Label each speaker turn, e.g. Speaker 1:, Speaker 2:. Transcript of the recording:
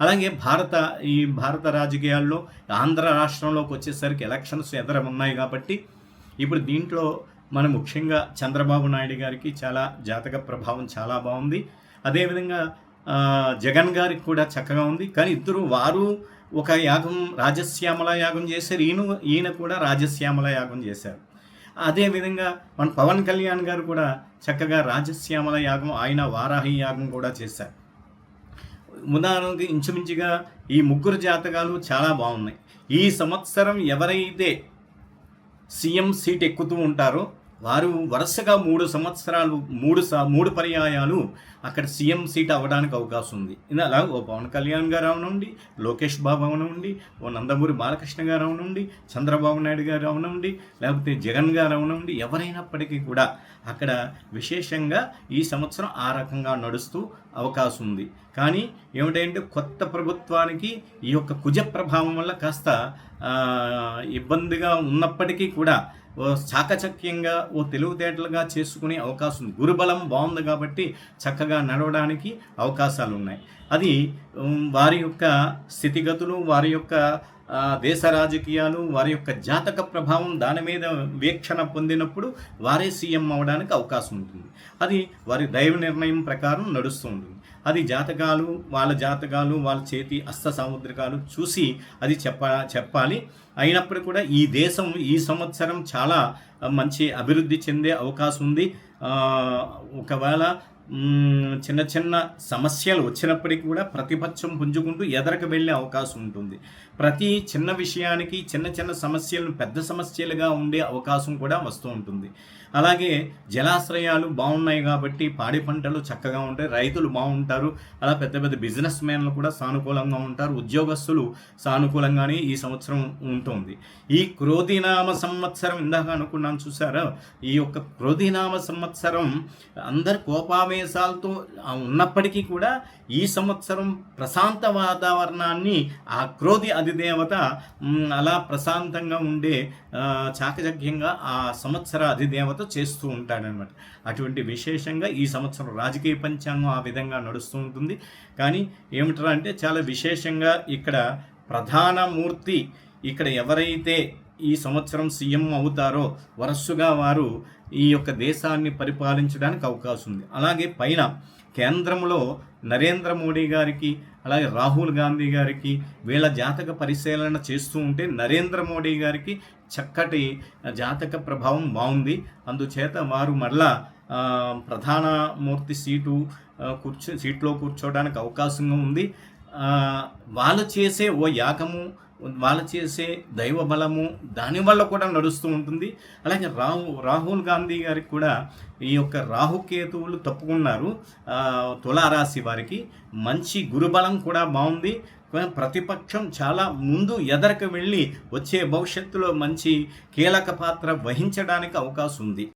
Speaker 1: అలాగే భారత ఈ భారత రాజకీయాల్లో ఆంధ్ర రాష్ట్రంలోకి వచ్చేసరికి ఎలక్షన్స్ ఎదర ఉన్నాయి కాబట్టి ఇప్పుడు దీంట్లో మన ముఖ్యంగా చంద్రబాబు నాయుడు గారికి చాలా జాతక ప్రభావం చాలా బాగుంది. అదేవిధంగా జగన్ గారికి కూడా చక్కగా ఉంది. కానీ ఇద్దరు వారు ఒక యాగం రాజశ్యామల యాగం చేశారు. ఈయన ఈయన కూడా రాజశ్యామల యాగం చేశారు. అదేవిధంగా మన పవన్ కళ్యాణ్ గారు కూడా చక్కగా రాజశ్యామల యాగం ఆయన వారాహి యాగం కూడా చేశారు. ఉదాహరణకి ఇంచుమించుగా ఈ ముగ్గురు జాతకాలు చాలా బాగున్నాయి. ఈ సంవత్సరం ఎవరైతే సీఎం సీట్ ఎక్కుతూ ఉంటారో వారు వరుసగా మూడు సంవత్సరాలు మూడు స మూడు పర్యాయాలు అక్కడ సీఎం సీట్ అవ్వడానికి అవకాశం ఉంది. ఇది అలా ఓ పవన్ కళ్యాణ్ గారు అవనండి లోకేష్ బాబు అవనండి ఓ నందమూరి బాలకృష్ణ గారు అవనండి చంద్రబాబు నాయుడు గారు అవనండి లేకపోతే జగన్ గారు అవనండి ఎవరైనప్పటికీ కూడా అక్కడ విశేషంగా ఈ సంవత్సరం ఆ రకంగా నడుస్తూ అవకాశం ఉంది. కానీ ఏమిటంటే కొత్త ప్రభుత్వానికి ఈ యొక్క కుజ ప్రభావం వల్ల కాస్త ఇబ్బందిగా ఉన్నప్పటికీ కూడా చాకచక్యంగా ఓ తెలివితేటలుగా చేసుకునే అవకాశం ఉంది. గురుబలం బాగుంది కాబట్టి చక్కగా నడవడానికి అవకాశాలు ఉన్నాయి అది వారి యొక్క స్థితిగతులు వారి యొక్క దేశ రాజకీయాలు వారి యొక్క జాతక ప్రభావం దాని మీద వీక్షణ పొందినప్పుడు వారే సీఎం అవడానికి అవకాశం ఉంటుంది. అది వారి దైవ నిర్ణయం ప్రకారం నడుస్తూ ఉంటుంది. అది జాతకాలు వాళ్ళ జాతకాలు వాళ్ళ చేతి అస్త సాముద్రికాలు చూసి అది చెప్ప చెప్పాలి. అయినప్పుడు కూడా ఈ దేశం ఈ సంవత్సరం చాలా మంచి అభివృద్ధి చెందే అవకాశం ఉంది. ఒకవేళ చిన్న చిన్న సమస్యలు వచ్చినప్పటికీ కూడా ప్రతిపక్షం పుంజుకుంటూ ఎదరకు వెళ్ళే అవకాశం ఉంటుంది. ప్రతి చిన్న విషయానికి చిన్న చిన్న సమస్యలను పెద్ద సమస్యలుగా ఉండే అవకాశం కూడా వస్తూ ఉంటుంది. అలాగే జలాశ్రయాలు బాగున్నాయి కాబట్టి పాడి పంటలు చక్కగా ఉంటాయి. రైతులు బాగుంటారు. అలా పెద్ద పెద్ద బిజినెస్ మ్యాన్లు కూడా సానుకూలంగా ఉంటారు. ఉద్యోగస్తులు సానుకూలంగానే ఈ సంవత్సరం ఉంటుంది. ఈ క్రోధినామ సంవత్సరం ఇందాక అనుకున్నాను చూసారా? ఈ యొక్క క్రోధినామ సంవత్సరం అందరు ఆవేశాలతో ఉన్నప్పటికీ కూడా ఈ సంవత్సరం ప్రశాంత వాతావరణాన్ని ఆ క్రోధి అధిదేవత అలా ప్రశాంతంగా ఉండే చాకచక్యంగా ఆ సంవత్సర అధిదేవత చేస్తూ ఉంటాడనమాట అటువంటి విశేషంగా ఈ సంవత్సరం రాజకీయ పంచాంగం ఆ విధంగా నడుస్తూ ఉంటుంది. కానీ ఏమిటరా అంటే చాలా విశేషంగా ఇక్కడ ప్రధాన మూర్తి ఇక్కడ ఎవరైతే ఈ సంవత్సరం సీఎం అవుతారో వరస్సుగా వారు ఈ యొక్క దేశాన్ని పరిపాలించడానికి అవకాశం ఉంది. అలాగే పైన కేంద్రంలో నరేంద్ర మోడీ గారికి అలాగే రాహుల్ గాంధీ గారికి వీళ్ళ జాతక పరిశీలన చేస్తూ ఉంటే నరేంద్ర మోడీ గారికి చక్కటి జాతక ప్రభావం బాగుంది. అందుచేత వారు మరలా ప్రధానమూర్తి ప్రధాన మూర్తి సీటు కూర్చో సీట్లో కూర్చోడానికి అవకాశంగా ఉంది. వాళ్ళు చేసే ఓ యాగము వాళ్ళు చేసే దైవ బలము దానివల్ల కూడా నడుస్తూ ఉంటుంది. అలాగే రాహు రాహుల్ గాంధీ గారికి కూడా ఈ యొక్క రాహుకేతువులు తప్పుకున్నారు. తులారాశి వారికి మంచి గురుబలం కూడా బాగుంది. ప్రతిపక్షం చాలా ముందు ఎదరకు వెళ్ళి వచ్చే భవిష్యత్తులో మంచి కీలక పాత్ర వహించడానికి అవకాశం ఉంది.